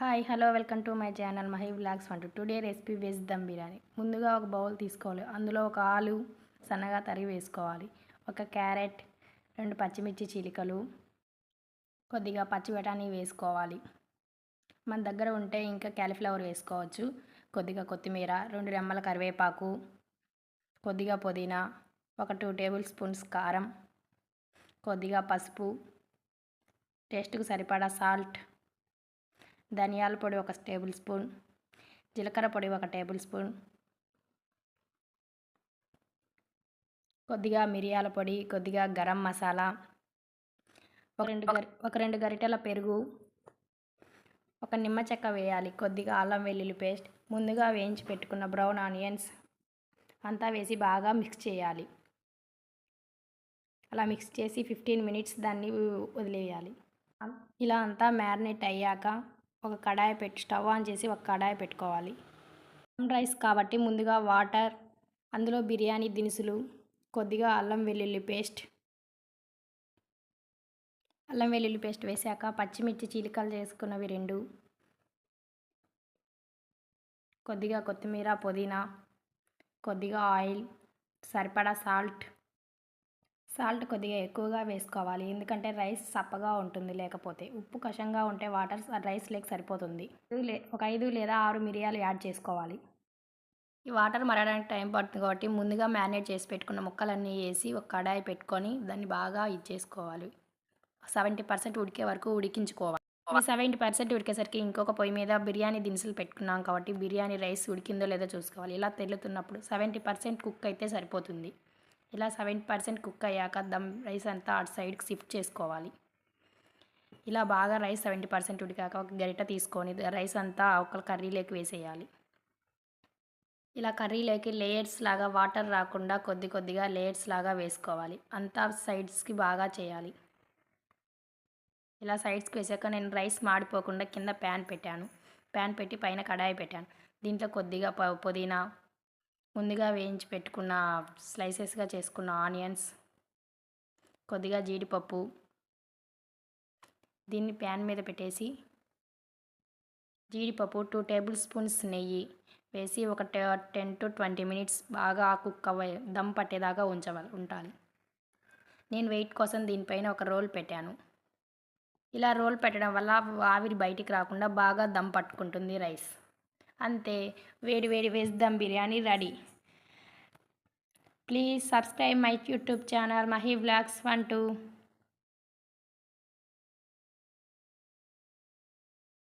Hi hello welcome to my channel Mahi blogs వంట today recipe veg dum biryani. ముందుగా ఒక bowl తీసుకోవాలి. అందులో ఒక ఆలు సన్నగా తరిగి వేసుకోవాలి. ఒక క్యారెట్ రెండు పచ్చిమిర్చి చిలికలు కొద్దిగా పచ్చి బఠానీ వేసుకోవాలి. మన దగ్గర ఉంటే ఇంకా క్యాలీఫ్లవర్ వేసుకోవచ్చు. కొద్దిగా కొత్తిమీర రెండు రెమ్మల కరివేపాకు కొద్దిగా పుదీనా ఒక టూ టేబుల్ స్పూన్స్ కారం కొద్దిగా పసుపు టేస్ట్కు సరిపడా సాల్ట్ ధనియాల పొడి ఒక టేబుల్ స్పూన్. జీలకర్ర పొడి ఒక టేబుల్ స్పూన్. కొద్దిగా మిరియాల పొడి కొద్దిగా గరం మసాలా. ఒక రెండు గరి ఒక రెండు గరిటెల పెరుగు. ఒక నిమ్మ చెక్క వేయాలి కొద్దిగా అల్లం వెల్లుల్లి పేస్ట్. ముందుగా వేయించి పెట్టుకున్న బ్రౌన్ ఆనియన్స్ అంతా వేసి బాగా మిక్స్ చేయాలి. అలా మిక్స్ చేసి ఫిఫ్టీన్ మినిట్స్ దాన్ని వదిలేయాలి. ఇలా అంతా మ్యారినేట్ అయ్యాక ఒక కడాయి పెట్టి స్టవ్ ఆన్ చేసి ఒక కడాయి పెట్టుకోవాలి. రైస్ కాబట్టి ముందుగా వాటర్ అందులో బిర్యానీ దినుసులు కొద్దిగా అల్లం వెల్లుల్లి పేస్ట్. అల్లం వెల్లుల్లి పేస్ట్ వేసాక పచ్చిమిర్చి చీలికలు చేసుకున్నవి రెండు. కొద్దిగా కొత్తిమీర పుదీనా కొద్దిగా ఆయిల్ సరిపడా సాల్ట్ సాల్ట్ కొద్దిగా ఎక్కువగా వేసుకోవాలి. ఎందుకంటే రైస్ సప్పగా ఉంటుంది లేకపోతే. ఉప్పు కషంగా ఉంటే వాటర్ రైస్ లేక సరిపోతుంది. ఒక ఐదు లేదా ఆరు మిరియాలు యాడ్ చేసుకోవాలి. ఈ వాటర్ మరడానికి టైం పడుతుంది కాబట్టి ముందుగా మ్యారినేట్ చేసి పెట్టుకున్న ముక్కలన్నీ వేసి ఒక కడాయి పెట్టుకొని దాన్ని బాగా ఇచ్చేసుకోవాలి. సెవెంటీ పర్సెంట్ ఉడికే వరకు ఉడికించుకోవాలి. సెవెంటీ పర్సెంట్ ఉడికేసరికి ఇంకొక పొయ్యి మీద బిర్యానీ దినుసులు పెట్టుకున్నాం కాబట్టి బిర్యానీ రైస్ ఉడికిందో లేదో చూసుకోవాలి. ఇలా తెల్లుతున్నప్పుడు సెవెంటీ పర్సెంట్ కుక్ అయితే సరిపోతుంది. ఇలా సెవెంటీ పర్సెంట్ కుక్ అయ్యాక దమ్ రైస్ అంతా అటు సైడ్కి షిఫ్ట్ చేసుకోవాలి. ఇలా బాగా రైస్ సెవెంటీ పర్సెంట్ ఉడికాక ఒక గరిట తీసుకొని రైస్ అంతా ఒక కర్రీలోకి వేసేయాలి. ఇలా కర్రీలోకి లేయర్స్ లాగా వాటర్ రాకుండా కొద్ది కొద్దిగా లేయర్స్ లాగా వేసుకోవాలి. అంతా సైడ్స్కి బాగా చేయాలి. ఇలా సైడ్స్కి వేసాక నేను రైస్ మాడిపోకుండా కింద ప్యాన్ పెట్టాను. ప్యాన్ పెట్టి పైన కడాయి పెట్టాను. దీంట్లో కొద్దిగా పుదీనా ముందుగా వేయించి పెట్టుకున్న స్లైసెస్గా చేసుకున్న ఆనియన్స్ కొద్దిగా జీడిపప్పు దీన్ని ప్యాన్ మీద పెట్టేసి జీడిపప్పు టూ టేబుల్ స్పూన్స్ నెయ్యి వేసి ఒక టెన్ టు ట్వంటీ మినిట్స్ బాగా కుక్ అవ్వ దమ్ పట్టేదాకా ఉంచవాలి ఉండాలి నేను వెయిట్ కోసం దీనిపైన ఒక రోల్ పెట్టాను. ఇలా రోల్ పెట్టడం వల్ల ఆవిరి బయటికి రాకుండా బాగా దమ్ పట్టుకుంటుంది రైస్. అంతే. వేడి వేడి veg dum biryani ready. Please subscribe my YouTube channel Mahi blogs one two.